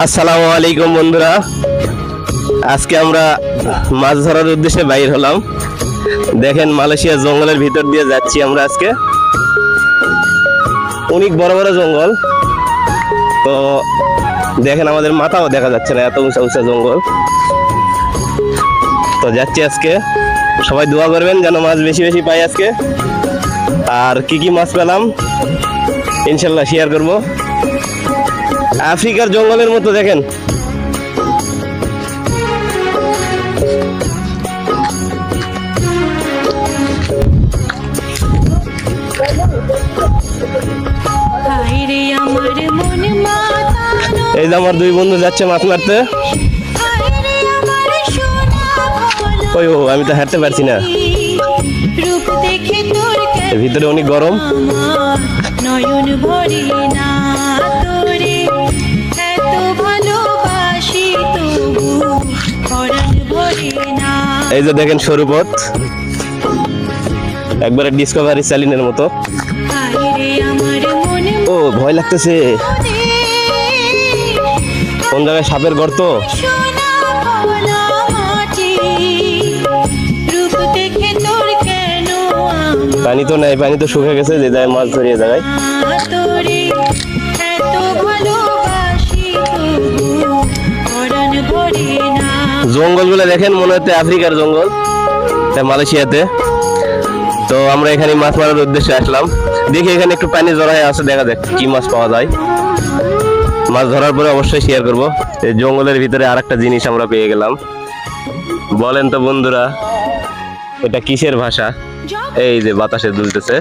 আসসালামু আলাইকুম বন্ধুরা। আজকে আমরা মাছ ধরার উদ্দেশ্যে বাইর হলাম। দেখেন মালয়েশিয়া জঙ্গলের ভিতর দিয়ে যাচ্ছি আমরা আজকে। অনেক বড় বড় জঙ্গল। তো দেখেন আমাদের মাথাও দেখা যাচ্ছে না, এত উঁচা উঁচা জঙ্গল। তো যাচ্ছি আজকে। সবাই দোয়া করবেন যেন মাছ বেশি বেশি পাই আজকে। আর কি কি মাছ পেলাম, ইনশাল্লাহ শেয়ার করব। আফ্রিকার জঙ্গলের মতো দেখেন। এই যে আমার দুই বন্ধু যাচ্ছে মাছ মারতে। ওই ও আমি তো হাঁটতে পারছি না। ভিতরে অনেক গরম। নয়ন ভরে না। এই যে দেখেন সরু পথ। একবারে ডিসকভারি স্যালিনের মতো। ও, ভয় লাগতেছে। কোন জায়গায় সাপের গর্ত? পানি তো নাই, পানি তো শুকে গেছে যে যায় মাছ ধরিয়ে জায়গায়। জঙ্গলগুলো দেখেন, মনে হচ্ছে আফ্রিকার জঙ্গল মালয়েশিয়াতে। তো আমরা এখানে মাছ মারার উদ্দেশ্যে আসলাম। দেখি এখানে একটু পানি জড়া হয়ে আছে, দেখা যাক কি মাছ পাওয়া যায়। মাছ ধরার পরে অবশ্যই শেয়ার করব। এই জঙ্গলের ভিতরে আর একটা জিনিস আমরা পেয়ে গেলাম। বলেন তো বন্ধুরা, এটা কিসের ভাষা? এই যে বাতাসে দুলতেছে।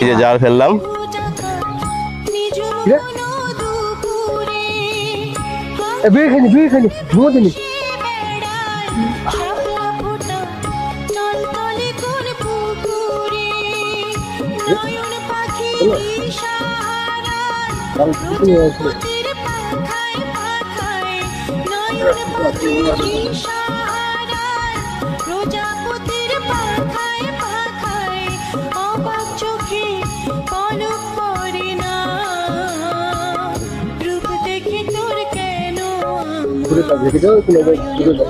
এই যে জাল ফেললাম। বেখানি বেখানি মোদিনি প্রজাপতির ঘুরে পাবে রেখে যাও কোনো ঘুরে যাও